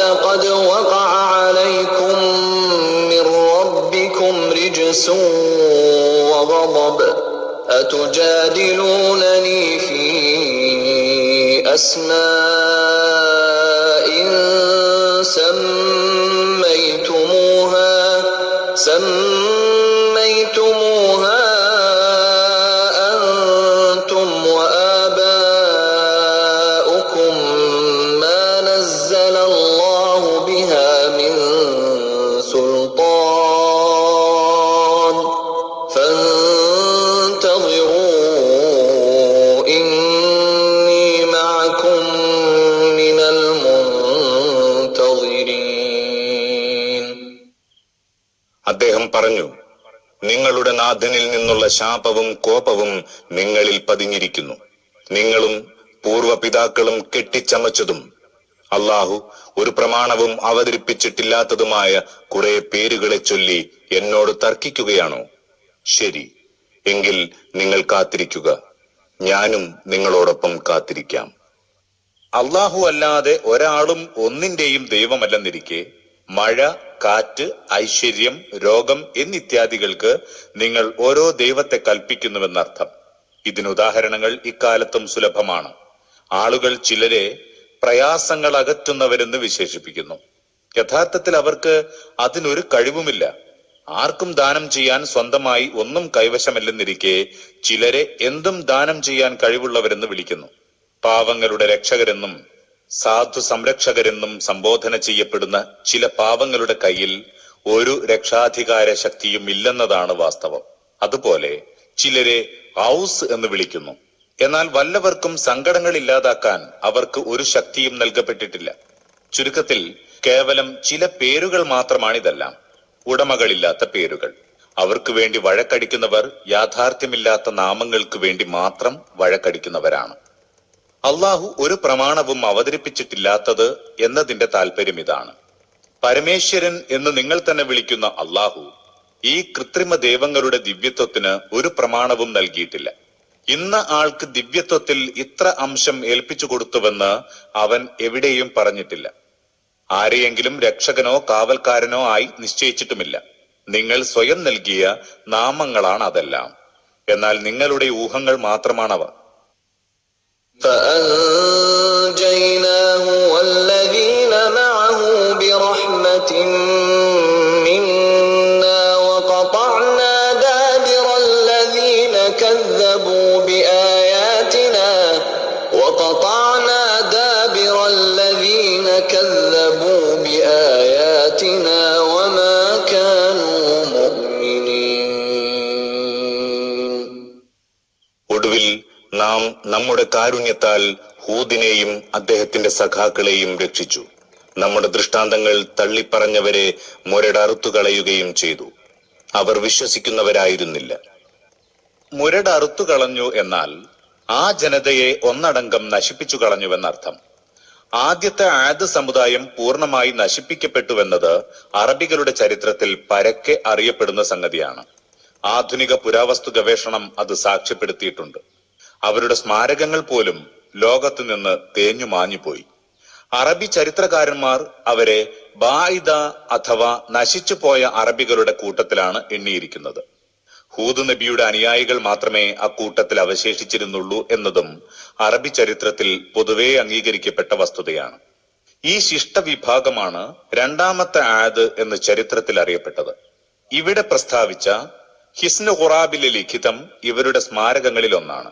ولقد وقع عليكم من ربكم رجس وغضب. أتجادلونني في أسماء ശാപവും കോപവും നിങ്ങളിൽ പതിഞ്ഞിരിക്കുന്നു. നിങ്ങളും പൂർവപിതാക്കളും കെട്ടിച്ചമച്ചതും അള്ളാഹു ഒരു പ്രമാണവും അവതരിപ്പിച്ചിട്ടില്ലാത്തതുമായ കുറെ പേരുകളെ ചൊല്ലി എന്നോട് തർക്കിക്കുകയാണോ? ശരി എങ്കിൽ നിങ്ങൾ കാത്തിരിക്കുക. ഞാനും നിങ്ങളോടൊപ്പം കാത്തിരിക്കാം. അള്ളാഹു അല്ലാതെ ഒരാളും ഒന്നിന്റെയും ദൈവമല്ലെന്നിരിക്കെ മഴ കാറ്റ് ഐശ്വര്യം രോഗം എന്നിത്യാദികൾക്ക് നിങ്ങൾ ഓരോ ദൈവത്തെ കൽപ്പിക്കുന്നുവെന്നർത്ഥം. ഇതിനുദാഹരണങ്ങൾ ഇക്കാലത്തും സുലഭമാണ്. ആളുകൾ ചിലരെ പ്രയാസങ്ങൾ അകറ്റുന്നവരെന്ന് വിശേഷിപ്പിക്കുന്നു. യഥാർത്ഥത്തിൽ അവർക്ക് അതിനൊരു കഴിവുമില്ല. ആർക്കും ദാനം ചെയ്യാൻ സ്വന്തമായി ഒന്നും കൈവശമല്ലെന്നിരിക്കെ ചിലരെ എന്തും ദാനം ചെയ്യാൻ കഴിവുള്ളവരെന്ന് വിളിക്കുന്നു. പാവങ്ങളുടെ രക്ഷകരെന്നും സാധു സംരക്ഷകരെന്നും സംബോധന ചെയ്യപ്പെടുന്ന ചില പാവങ്ങളുടെ കയ്യിൽ ഒരു രക്ഷാധികാര ശക്തിയും ഇല്ലെന്നതാണ് വാസ്തവം. അതുപോലെ ചിലരെ ഹൗസ് എന്ന് വിളിക്കുന്നു. എന്നാൽ വല്ലവർക്കും സങ്കടങ്ങൾ ഇല്ലാതാക്കാൻ അവർക്ക് ഒരു ശക്തിയും നൽകപ്പെട്ടിട്ടില്ല. ചുരുക്കത്തിൽ കേവലം ചില പേരുകൾ മാത്രമാണിതെല്ലാം. ഉടമകളില്ലാത്ത പേരുകൾ. അവർക്ക് വേണ്ടി വഴക്കടിക്കുന്നവർ യാഥാർത്ഥ്യമില്ലാത്ത നാമങ്ങൾക്ക് വേണ്ടി മാത്രം വഴക്കടിക്കുന്നവരാണ്. അള്ളാഹു ഒരു പ്രമാണവും അവതരിപ്പിച്ചിട്ടില്ലാത്തത് എന്നതിന്റെ താല്പര്യം ഇതാണ്. പരമേശ്വരൻ എന്ന് നിങ്ങൾ തന്നെ വിളിക്കുന്ന അള്ളാഹു ഈ കൃത്രിമ ദൈവങ്ങളുടെ ദിവ്യത്വത്തിന് ഒരു പ്രമാണവും നൽകിയിട്ടില്ല. ഇന്ന ആൾക്ക് ദിവ്യത്വത്തിൽ ഇത്ര അംശം ഏൽപ്പിച്ചു കൊടുത്തുവെന്ന് അവൻ എവിടെയും പറഞ്ഞിട്ടില്ല. ആരെയെങ്കിലും രക്ഷകനോ കാവൽക്കാരനോ ആയി നിശ്ചയിച്ചിട്ടുമില്ല. നിങ്ങൾ സ്വയം നൽകിയ നാമങ്ങളാണ് അതെല്ലാം. എന്നാൽ നിങ്ങളുടെ ഊഹങ്ങൾ മാത്രമാണവ. فأنجيناه والذين معه برحمة منا وقطعنا دابر الذين كذبوا بآياتنا وقطعنا دابر الذين كذبوا بآياتنا നാം നമ്മുടെ കാരുണ്യത്താൽ ഹൂദിനെയും അദ്ദേഹത്തിന്റെ സഖാക്കളെയും രക്ഷിച്ചു. നമ്മുടെ ദൃഷ്ടാന്തങ്ങൾ തള്ളിപ്പറഞ്ഞവരെ മുരടറുത്തു കളയുകയും ചെയ്തു. അവർ വിശ്വസിക്കുന്നവരായിരുന്നില്ല. മുരടറുത്തു കളഞ്ഞു എന്നാൽ ആ ജനതയെ ഒന്നടങ്കം നശിപ്പിച്ചു കളഞ്ഞുവെന്നർത്ഥം. ആദ്യത്തെ ആദ് സമുദായം പൂർണമായി നശിപ്പിക്കപ്പെട്ടുവെന്നത് അറബികളുടെ ചരിത്രത്തിൽ പരക്കെ അറിയപ്പെടുന്ന സംഗതിയാണ്. ആധുനിക പുരാവസ്തു ഗവേഷണം അത് സാക്ഷ്യപ്പെടുത്തിയിട്ടുണ്ട്. അവരുടെ സ്മാരകങ്ങൾ പോലും ലോകത്തു നിന്ന് തേഞ്ഞു മാഞ്ഞുപോയി. അറബി ചരിത്രകാരന്മാർ അവരെ ബായിദ അഥവാ നശിച്ചു പോയ അറബികളുടെ കൂട്ടത്തിലാണ് എണ്ണിയിരിക്കുന്നത്. ഹൂദ് നബിയുടെ അനുയായികൾ മാത്രമേ അക്കൂട്ടത്തിൽ അവശേഷിച്ചിരുന്നുള്ളൂ എന്നതും അറബി ചരിത്രത്തിൽ പൊതുവെ അംഗീകരിക്കപ്പെട്ട വസ്തുതയാണ്. ഈ ശിഷ്ട വിഭാഗമാണ് രണ്ടാമത്തെ ആദ് എന്ന് ചരിത്രത്തിൽ അറിയപ്പെട്ടത്. ഇവിടെ പ്രസ്താവിച്ച ഹിസ്നു ഖുറാബിലെ ലിഖിതം ഇവരുടെ സ്മാരകങ്ങളിൽ ഒന്നാണ്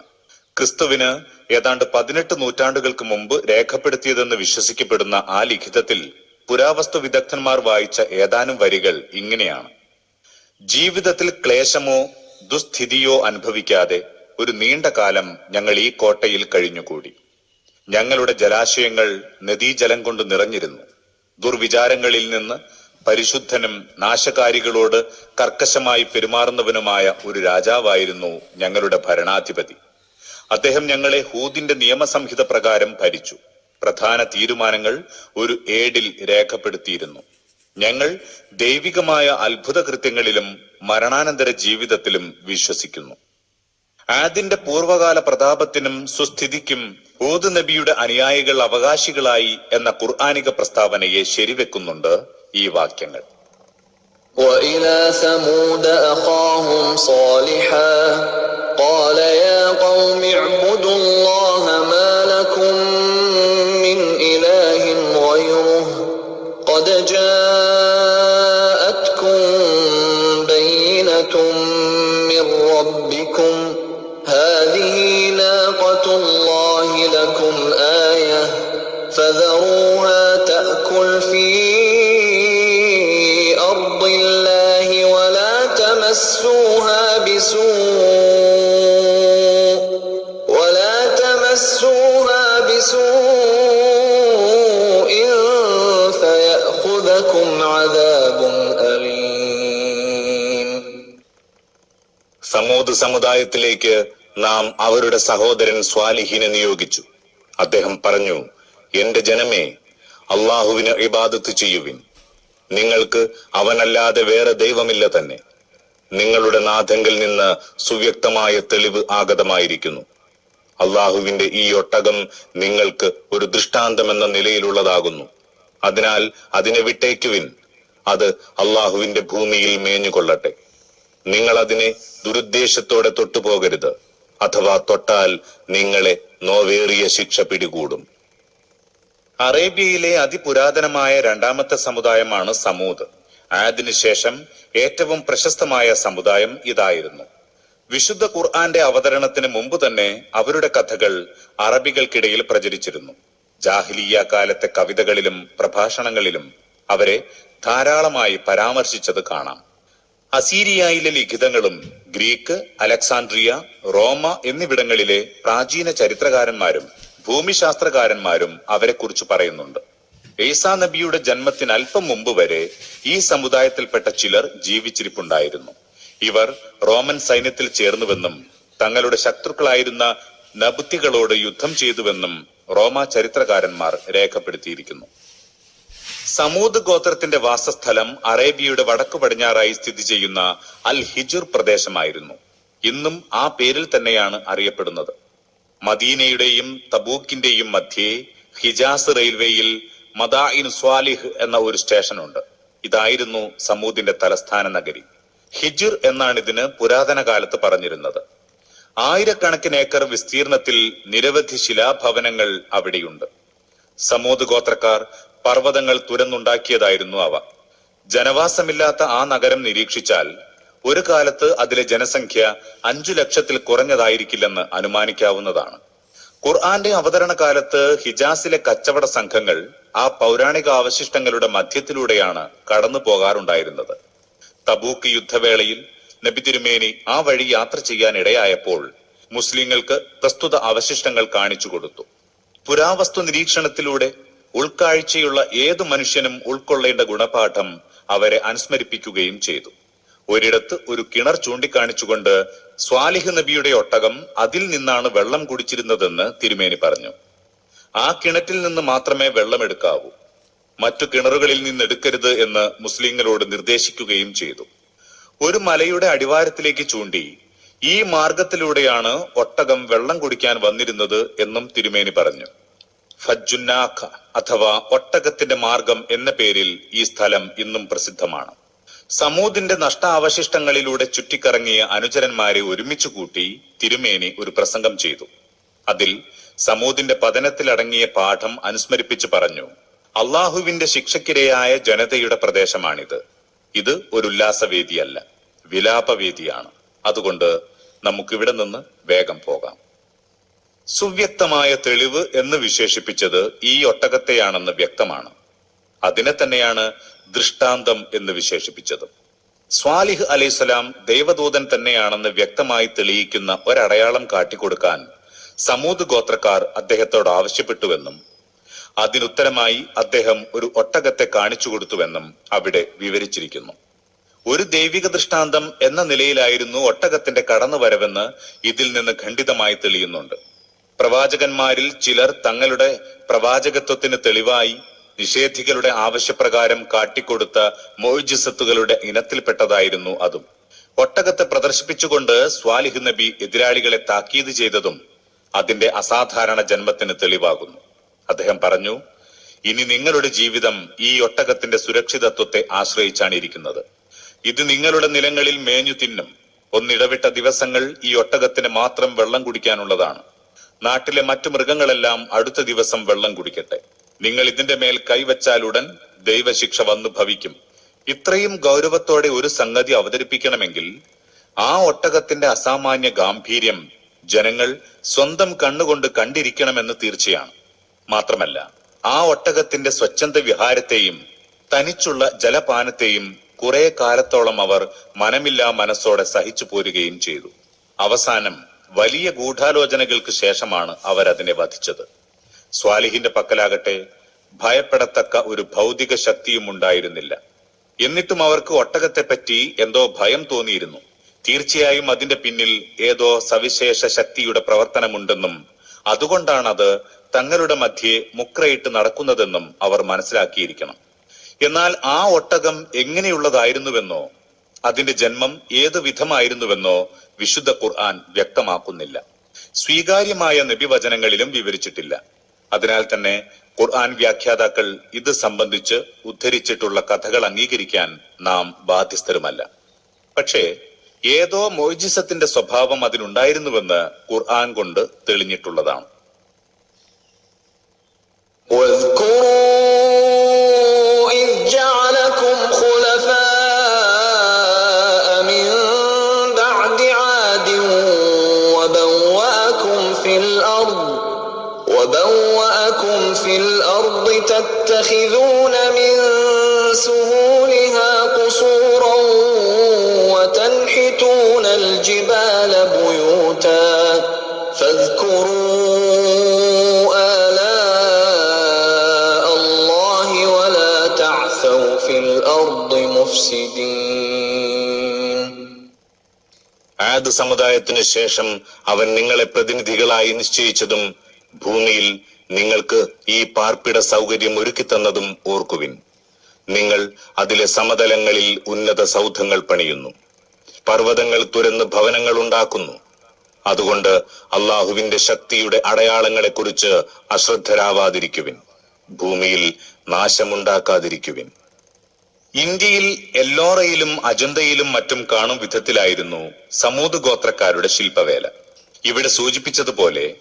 ക്രിസ്തുവിന് ഏതാണ്ട് പതിനെട്ട് നൂറ്റാണ്ടുകൾക്ക് മുമ്പ് രേഖപ്പെടുത്തിയതെന്ന് വിശ്വസിക്കപ്പെടുന്ന ആ ലിഖിതത്തിൽ പുരാവസ്തു വിദഗ്ധന്മാർ വായിച്ച ഏതാനും വരികൾ ഇങ്ങനെയാണ്. ജീവിതത്തിൽ ക്ലേശമോ ദുസ്ഥിതിയോ അനുഭവിക്കാതെ ഒരു നീണ്ട കാലം ഞങ്ങൾ ഈ കോട്ടയിൽ കഴിഞ്ഞുകൂടി. ഞങ്ങളുടെ ജലാശയങ്ങൾ നദീജലം കൊണ്ട് നിറഞ്ഞിരുന്നു. ദുർവിചാരങ്ങളിൽ നിന്ന് പരിശുദ്ധനും നാശകാരികളോട് കർക്കശമായി പെരുമാറുന്നവനുമായ ഒരു രാജാവായിരുന്നു ഞങ്ങളുടെ ഭരണാധിപതി. അദ്ദേഹം ഞങ്ങളെ ഹൂദിന്റെ നിയമസംഹിത പ്രകാരം ഭരിച്ചു പ്രധാന തീരുമാനങ്ങൾ ഒരു ഏടിൽ രേഖപ്പെടുത്തിയിരുന്നു ഞങ്ങൾ ദൈവികമായ അത്ഭുത കൃത്യങ്ങളിലും മരണാനന്തര ജീവിതത്തിലും വിശ്വസിക്കുന്നു ആദിന്റെ പൂർവകാല പ്രതാപത്തിനും സുസ്ഥിതിക്കും ഹൂദ് നബിയുടെ അനുയായികൾ അവകാശികളായി എന്ന ഖുർആാനിക പ്രസ്താവനയെ ശരിവെക്കുന്നുണ്ട് ഈ വാക്യങ്ങൾ وإلى ثمود أخاهم صالحا تمسوها بسوء فيأخذكم عذاب أليم സമൂത് സമുദായത്തിലേക്ക് നാം അവരുടെ സഹോദരൻ സ്വാലിഹിനെ നിയോഗിച്ചു അദ്ദേഹം പറഞ്ഞു എന്റെ ജനമേ അള്ളാഹുവിന് ഇബാദത്ത് ചെയ്യുവിൻ നിങ്ങൾക്ക് അവനല്ലാതെ വേറെ ദൈവമില്ല തന്നെ നിങ്ങളുടെ നാഥങ്കിൽ നിന്ന് സുവ്യക്തമായ തെളിവ് ആഗതമായിരിക്കുന്നു അള്ളാഹുവിന്റെ ഈ ഒട്ടകം നിങ്ങൾക്ക് ഒരു ദൃഷ്ടാന്തം എന്ന നിലയിലുള്ളതാകുന്നു. അതിനാൽ അതിനെ വിട്ടേക്കുവിൻ അത് അള്ളാഹുവിന്റെ ഭൂമിയിൽ മേഞ്ഞുകൊള്ളട്ടെ. നിങ്ങൾ അതിനെ ദുരുദ്ദേശത്തോടെ തൊട്ടുപോകരുത് അഥവാ തൊട്ടാൽ നിങ്ങളെ നോവേറിയ ശിക്ഷ പിടികൂടും. അറേബ്യയിലെ അതിപുരാതനമായ രണ്ടാമത്തെ സമുദായമാണ് സമൂത് ആദിനുശേഷം ഏറ്റവും പ്രശസ്തമായ സമുദായം ഇതായിരുന്നു. വിശുദ്ധ ഖുർആന്റെ അവതരണത്തിന് മുമ്പ് തന്നെ അവരുടെ കഥകൾ അറബികൾക്കിടയിൽ പ്രചരിച്ചിരുന്നു. ജാഹിലിയ കാലത്തെ കവിതകളിലും പ്രഭാഷണങ്ങളിലും അവരെ ധാരാളമായി പരാമർശിച്ചത് കാണാം. അസീരിയയിലെ ലിഖിതങ്ങളും ഗ്രീക്ക് അലക്സാൻഡ്രിയ റോമ എന്നിവിടങ്ങളിലെ പ്രാചീന ചരിത്രകാരന്മാരും ഭൂമിശാസ്ത്രകാരന്മാരും അവരെക്കുറിച്ച് പറയുന്നുണ്ട്. ഈസാ നബിയുടെ ജന്മത്തിന് അല്പം മുമ്പ് വരെ ഈ സമുദായത്തിൽപ്പെട്ട ചിലർ ജീവിച്ചിരിപ്പുണ്ടായിരുന്നു. ഇവർ റോമൻ സൈന്യത്തിൽ ചേർന്നുവെന്നും തങ്ങളുടെ ശത്രുക്കളായിരുന്ന നബുത്തികളോട് യുദ്ധം ചെയ്തുവെന്നും റോമ ചരിത്രകാരന്മാർ രേഖപ്പെടുത്തിയിരിക്കുന്നു. സമൂദ് ഗോത്രത്തിന്റെ വാസസ്ഥലം അറേബ്യയുടെ വടക്കു പടിഞ്ഞാറായി സ്ഥിതി ചെയ്യുന്ന അൽ ഹിജുർ പ്രദേശമായിരുന്നു. ഇന്നും ആ പേരിൽ തന്നെയാണ് അറിയപ്പെടുന്നത്. മദീനയുടെയും തബൂക്കിന്റെയും മധ്യേ ഹിജാസ് റെയിൽവേയിൽ മദാഇൻ സ്വാലിഹ് എന്ന ഒരു സ്റ്റേഷനുണ്ട്. ഇതായിരുന്നു സമൂദിന്റെ തലസ്ഥാന നഗരി. ഹിജുർ എന്നാണ് ഇതിന് പുരാതന കാലത്ത് പറഞ്ഞിരുന്നത്. ആയിരക്കണക്കിന് ഏക്കർ വിസ്തീർണത്തിൽ നിരവധി ശിലാഭവനങ്ങൾ അവിടെയുണ്ട്. സമൂത് ഗോത്രക്കാർ പർവതങ്ങൾ തുരന്നുണ്ടാക്കിയതായിരുന്നു അവ. ജനവാസമില്ലാത്ത ആ നഗരം നിരീക്ഷിച്ചാൽ ഒരു കാലത്ത് അതിലെ ജനസംഖ്യ അഞ്ചു ലക്ഷത്തിൽ കുറഞ്ഞതായിരിക്കില്ലെന്ന് അനുമാനിക്കാവുന്നതാണ്. ഖുർആന്റെ അവതരണ കാലത്ത് ഹിജാസിലെ കച്ചവട സംഘങ്ങൾ ആ പൗരാണിക അവശിഷ്ടങ്ങളുടെ മധ്യത്തിലൂടെയാണ് കടന്നു പോകാറുണ്ടായിരുന്നത് തബൂക്ക് യുദ്ധവേളയിൽ നബി തിരുമേനി ആ വഴി യാത്ര ചെയ്യാൻ ഇടയായപ്പോൾ മുസ്ലിങ്ങൾക്ക് പ്രസ്തുത അവശിഷ്ടങ്ങൾ കാണിച്ചു കൊടുത്തു. പുരാവസ്തു നിരീക്ഷണത്തിലൂടെ ഉൾക്കാഴ്ചയുള്ള ഏതു മനുഷ്യനും ഉൾക്കൊള്ളേണ്ട ഗുണപാഠം അവരെ അനുസ്മരിപ്പിക്കുകയും ചെയ്തു. ഒരിടത്ത് ഒരു കിണർ ചൂണ്ടിക്കാണിച്ചുകൊണ്ട് സ്വാലിഹ് നബിയുടെ ഒട്ടകം അതിൽ നിന്നാണ് വെള്ളം കുടിച്ചിരുന്നതെന്ന് തിരുമേനി പറഞ്ഞു. ആ കിണറ്റിൽ നിന്ന് മാത്രമേ വെള്ളമെടുക്കാവൂ മറ്റു കിണറുകളിൽ നിന്ന് എടുക്കരുത് എന്ന് മുസ്ലിങ്ങളോട് നിർദ്ദേശിക്കുകയും ചെയ്തു. ഒരു മലയുടെ അടിവാരത്തിലേക്ക് ചൂണ്ടി ഈ മാർഗത്തിലൂടെയാണ് ഒട്ടകം വെള്ളം കുടിക്കാൻ വന്നിരുന്നത് എന്നും തിരുമേനി പറഞ്ഞു. ഫജ്ജുന്നാഖ അഥവാ ഒട്ടകത്തിന്റെ മാർഗം എന്ന പേരിൽ ഈ സ്ഥലം ഇന്നും പ്രസിദ്ധമാണ്. സമൂതിന്റെ നഷ്ടാവശിഷ്ടങ്ങളിലൂടെ ചുറ്റിക്കറങ്ങിയ അനുചരന്മാരെ ഒരുമിച്ചു കൂട്ടി തിരുമേനി ഒരു പ്രസംഗം ചെയ്തു. അതിൽ സമൂതിന്റെ പതനത്തിലടങ്ങിയ പാഠം അനുസ്മരിപ്പിച്ചു പറഞ്ഞു. അള്ളാഹുവിന്റെ ശിക്ഷക്കിരയായ ജനതയുടെ പ്രദേശമാണിത്. ഇത് ഒരു ഉല്ലാസവേദിയല്ല വിലാപവേദിയാണ്. അതുകൊണ്ട് നമുക്കിവിടെ നിന്ന് വേഗം പോകാം. സുവ്യക്തമായ തെളിവ് എന്ന് വിശേഷിപ്പിച്ചത് ഈ ഒട്ടകത്തെയാണെന്ന് വ്യക്തമാണ്. അതിനെ തന്നെയാണ് ദൃഷ്ടാന്തം എന്ന് വിശേഷിപ്പിച്ചത്. സ്വാലിഹ് അലൈസലാം ദൈവദൂതൻ തന്നെയാണെന്ന് വ്യക്തമായി തെളിയിക്കുന്ന ഒരടയാളം കാട്ടിക്കൊടുക്കാൻ സമൂത് ഗോത്രക്കാർ അദ്ദേഹത്തോട് ആവശ്യപ്പെട്ടുവെന്നും അതിനുത്തരമായി അദ്ദേഹം ഒരു ഒട്ടകത്തെ കാണിച്ചു കൊടുത്തുവെന്നും അവിടെ വിവരിച്ചിരിക്കുന്നു. ഒരു ദൈവിക ദൃഷ്ടാന്തം എന്ന നിലയിലായിരുന്നു ഒട്ടകത്തിന്റെ കടന്നുവരവെന്ന് ഇതിൽ നിന്ന് ഖണ്ഡിതമായി തെളിയുന്നുണ്ട്. പ്രവാചകന്മാരിൽ ചിലർ തങ്ങളുടെ പ്രവാചകത്വത്തിന് തെളിവായി നിഷേധികളുടെ ആവശ്യപ്രകാരം കാട്ടിക്കൊടുത്ത മോജിസത്തുകളുടെ ഇനത്തിൽപ്പെട്ടതായിരുന്നു അതും. ഒട്ടകത്തെ പ്രദർശിപ്പിച്ചുകൊണ്ട് സ്വാലിഹ് നബി എതിരാളികളെ താക്കീത് ചെയ്തതും അതിന്റെ അസാധാരണ ജന്മത്തിന് തെളിവാകുന്നു. അദ്ദേഹം പറഞ്ഞു ഇനി നിങ്ങളുടെ ജീവിതം ഈ ഒട്ടകത്തിന്റെ സുരക്ഷിതത്വത്തെ ആശ്രയിച്ചാണ് ഇരിക്കുന്നത്. ഇത് നിങ്ങളുടെ നിലങ്ങളിൽ മേഞ്ഞു തിന്നും. ഒന്നിടവിട്ട ദിവസങ്ങൾ ഈ ഒട്ടകത്തിന് മാത്രം വെള്ളം കുടിക്കാനുള്ളതാണ്. നാട്ടിലെ മറ്റു മൃഗങ്ങളെല്ലാം അടുത്ത ദിവസം വെള്ളം കുടിക്കട്ടെ. നിങ്ങൾ ഇതിന്റെ മേൽ കൈവച്ചാലുടൻ ദൈവശിക്ഷ വന്നു ഭവിക്കും. ഇത്രയും ഗൗരവത്തോടെ ഒരു സംഗതി അവതരിപ്പിക്കണമെങ്കിൽ ആ ഒട്ടകത്തിന്റെ അസാമാന്യ ഗാംഭീര്യം ജനങ്ങൾ സ്വന്തം കണ്ണുകൊണ്ട് കണ്ടിരിക്കണമെന്ന് തീർച്ചയാണ്. മാത്രമല്ല ആ ഒട്ടകത്തിന്റെ സ്വച്ഛന്ത വിഹാരത്തെയും തനിച്ചുള്ള ജലപാനത്തെയും കുറെ കാലത്തോളം അവർ മനമില്ലാ മനസ്സോടെ സഹിച്ചു പോരുകയും ചെയ്തു. അവസാനം വലിയ ഗൂഢാലോചനകൾക്ക് ശേഷമാണ് അവരതിനെ വധിച്ചത്. സ്വാലിഹിന്റെ പക്കലാകട്ടെ ഭയപ്പെടത്തക്ക ഒരു ഭൗതിക ശക്തിയും ഉണ്ടായിരുന്നില്ല. എന്നിട്ടും അവർക്ക് ഒട്ടകത്തെപ്പറ്റി എന്തോ ഭയം തോന്നിയിരുന്നു. തീർച്ചയായും അതിന്റെ പിന്നിൽ ഏതോ സവിശേഷ ശക്തിയുടെ പ്രവർത്തനമുണ്ടെന്നും അതുകൊണ്ടാണത് തങ്ങളുടെ മധ്യേ മുക്രയിട്ട് നടക്കുന്നതെന്നും അവർ മനസ്സിലാക്കിയിരിക്കണം. എന്നാൽ ആ ഒട്ടകം എങ്ങനെയുള്ളതായിരുന്നുവെന്നോ അതിന്റെ ജന്മം ഏതു വിധമായിരുന്നുവെന്നോ വിശുദ്ധ ഖുർആൻ വ്യക്തമാക്കുന്നില്ല. സ്വീകാര്യമായ നബിവചനങ്ങളിലും വിവരിച്ചിട്ടില്ല. അതിനാൽ തന്നെ ഖുർആൻ വ്യാഖ്യാതാക്കൾ ഇത് സംബന്ധിച്ച് ഉദ്ധരിച്ചിട്ടുള്ള കഥകൾ അംഗീകരിക്കാൻ നാം ബാധ്യസ്ഥരുമല്ല. പക്ഷേ ഏതോ മോജിസത്തിന്റെ സ്വഭാവം അതിനുണ്ടായിരുന്നുവെന്ന് ഖുർആൻ കൊണ്ട് തെളിഞ്ഞിട്ടുള്ളതാണ്. واذكروا إذ جعلكم خلفاء من بعد عاد وبوأكم في الأرض وبوأكم في الأرض تتخذون الأرض مفسدين ആദ് സമുദായത്തിനു ശേഷം അവൻ നിങ്ങളെ പ്രതിനിധികളായി നിശ്ചയിച്ചതും ഭൂമിയിൽ നിങ്ങൾക്ക് ഈ പാർപ്പിട സൗകര്യം ഒരുക്കി തന്നതും ഓർക്കുവിൻ നിങ്ങൾ അതിലെ സമതലങ്ങളിൽ ഉന്നത സൗധങ്ങൾ പണിയുന്നു പർവ്വതങ്ങൾ തുരന്ന് ഭവനങ്ങൾ ഉണ്ടാക്കുന്നു അതുകൊണ്ട് അള്ളാഹുവിന്റെ ശക്തിയുടെ അടയാളങ്ങളെക്കുറിച്ച് അശ്രദ്ധരാവാതിരിക്കുവിൻ ഭൂമിയിൽ നാശമുണ്ടാക്കാതിരിക്കുവിൻ ഇന്ത്യയിൽ എല്ലോറയിലും അജന്തയിലും മറ്റും കാണും വിധത്തിലായിരുന്നു സമൂത് ഗോത്രക്കാരുടെ ശില്പവേല. ഇവിടെ സൂചിപ്പിച്ചതുപോലെ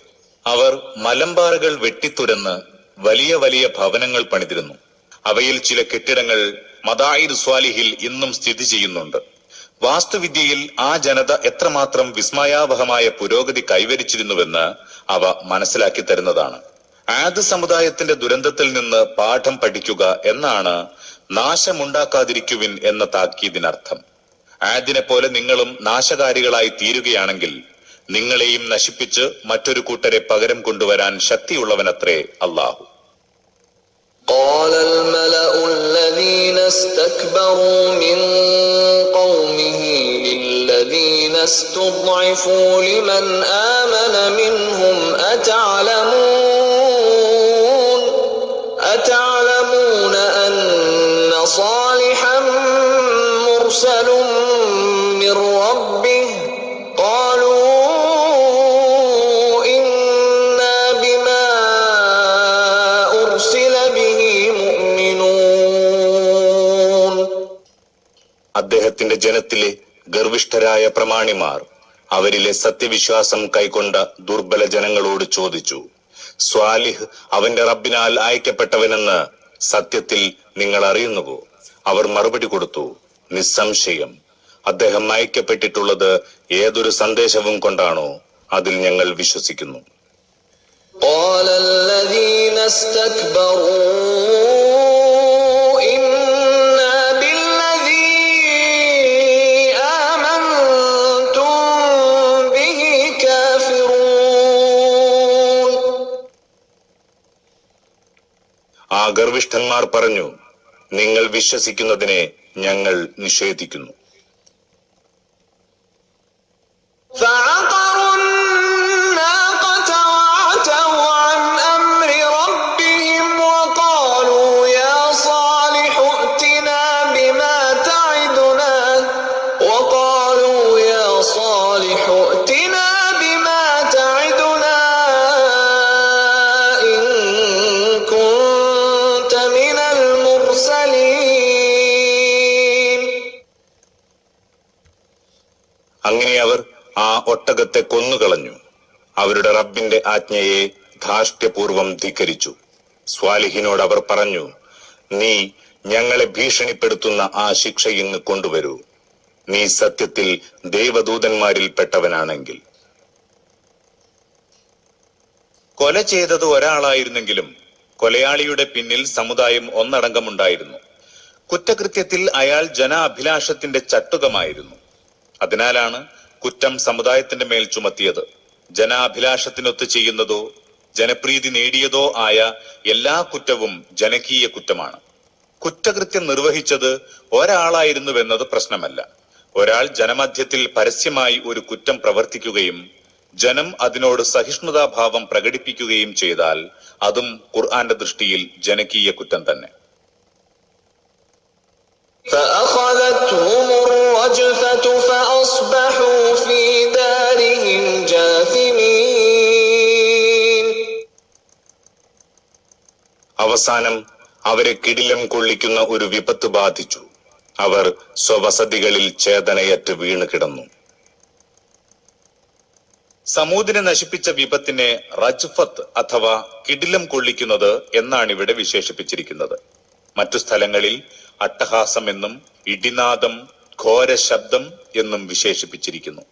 അവർ മലമ്പാറകൾ വെട്ടിത്തുരന്ന് വലിയ വലിയ ഭവനങ്ങൾ പണിതിരുന്നു. അവയിൽ ചില കെട്ടിടങ്ങൾ മദായിർ സ്വാലിഹിൽ ഇന്നും സ്ഥിതി ചെയ്യുന്നുണ്ട്. വാസ്തുവിദ്യയിൽ ആ ജനത എത്രമാത്രം വിസ്മയാവഹമായ പുരോഗതി കൈവരിച്ചിരുന്നുവെന്ന് അവ മനസ്സിലാക്കി തരുന്നതാണ്. ആദ് സമുദായത്തിന്റെ ദുരന്തത്തിൽ നിന്ന് പാഠം പഠിക്കുക എന്നാണ് നാശമുണ്ടാക്കാതിരിക്കുവിൻ എന്ന താക്കീതിനർത്ഥം ആദിനെ പോലെ നിങ്ങളും നാശകാരികളായി തീരുകയാണെങ്കിൽ നിങ്ങളെയും നശിപ്പിച്ച് മറ്റൊരു കൂട്ടരെ പകരം കൊണ്ടുവരാൻ ശക്തിയുള്ളവനത്രേ അള്ളാഹു قال الملأ الذين استكبروا من قومه للذين استضعفوا لمن آمن منهم أتعلمون أتعلمون അദ്ദേഹത്തിന്റെ ജനത്തിലെ ഗർവിഷ്ഠരായ പ്രമാണിമാർ അവരിലെ സത്യവിശ്വാസം കൈക്കൊണ്ട ദുർബല ജനങ്ങളോട് ചോദിച്ചു സ്വാലിഹ് അവന്റെ റബ്ബിനാൽ അയക്കപ്പെട്ടവനെന്ന് സത്യത്തിൽ നിങ്ങൾ അറിയുന്നുവോ അവർ മറുപടി കൊടുത്തു നിസ്സംശയം അദ്ദേഹം അയക്കപ്പെട്ടിട്ടുള്ളത് ഏതൊരു സന്ദേശവും കൊണ്ടാണോ അതിൽ ഞങ്ങൾ വിശ്വസിക്കുന്നു قال الذين استكبروا ഗർവിഷ്ഠന്മാർ പറഞ്ഞു നിങ്ങൾ വിശ്വസിക്കുന്നതിനെ ഞങ്ങൾ നിഷേധിക്കുന്നു. ഒട്ടകത്തെ കൊന്നുകളഞ്ഞു. അവരുടെ റബ്ബിന്റെ ആജ്ഞയെ ധാർഷ്ട്യപൂർവം ധിക്കരിച്ചു. സ്വാലിഹിനോട് അവർ പറഞ്ഞു നീ ഞങ്ങളെ ഭീഷണിപ്പെടുത്തുന്ന ആ ശിക്ഷ ഇങ്ങ് കൊണ്ടുവരൂ. നീ സത്യത്തിൽ ദൈവദൂതന്മാരിൽ പെട്ടവനാണെങ്കിൽ. കൊല ചെയ്തത് ഒരാളായിരുന്നെങ്കിലും കൊലയാളിയുടെ പിന്നിൽ സമുദായം ഒന്നടങ്കമുണ്ടായിരുന്നു. കുറ്റകൃത്യത്തിൽ അയാൾ ജനാഭിലാഷത്തിന്റെ ചട്ടുകമായിരുന്നു. അതിനാലാണ് കുറ്റം സമുദായത്തിന്റെ മേൽ ചുമത്തിയത് ജനാഭിലാഷത്തിനൊത്ത് ചെയ്യുന്നതോ ജനപ്രീതി നേടിയതോ ആയ എല്ലാ കുറ്റവും ജനകീയ കുറ്റമാണ് കുറ്റകൃത്യം നിർവഹിച്ചത് ഒരാളായിരുന്നുവെന്നത് പ്രശ്നമല്ല ഒരാൾ ജനമധ്യത്തിൽ പരസ്യമായി ഒരു കുറ്റം പ്രവർത്തിക്കുകയും ജനം അതിനോട് സഹിഷ്ണുതാഭാവം പ്രകടിപ്പിക്കുകയും ചെയ്താൽ അതും ഖുർആന്റെ ദൃഷ്ടിയിൽ ജനകീയ കുറ്റം തന്നെ فأخذتهم الرجفة فأصبحوا في دارهم جاثمين അവസാനം അവരെ കിടിലം കൊള്ളിക്കുന്ന ഒരു വിപത്ത് ബാധിച്ചു അവർ സ്വവസതികളിൽ ചേതനയറ്റ് വീണ് കിടന്നു സമൂദിനെ നശിപ്പിച്ച വിപത്തിനെ റജ്ഫത്ത് അഥവാ കിടിലം കൊള്ളിക്കുന്നത് എന്നാണ് ഇവിടെ വിശേഷിപ്പിച്ചിരിക്കുന്നത് മറ്റു സ്ഥലങ്ങളിൽ അട്ടഹാസം എന്നും ഇടിനാദം ഘോര ശബ്ദം എന്നും വിശേഷിപ്പിച്ചിരിക്കുന്നു.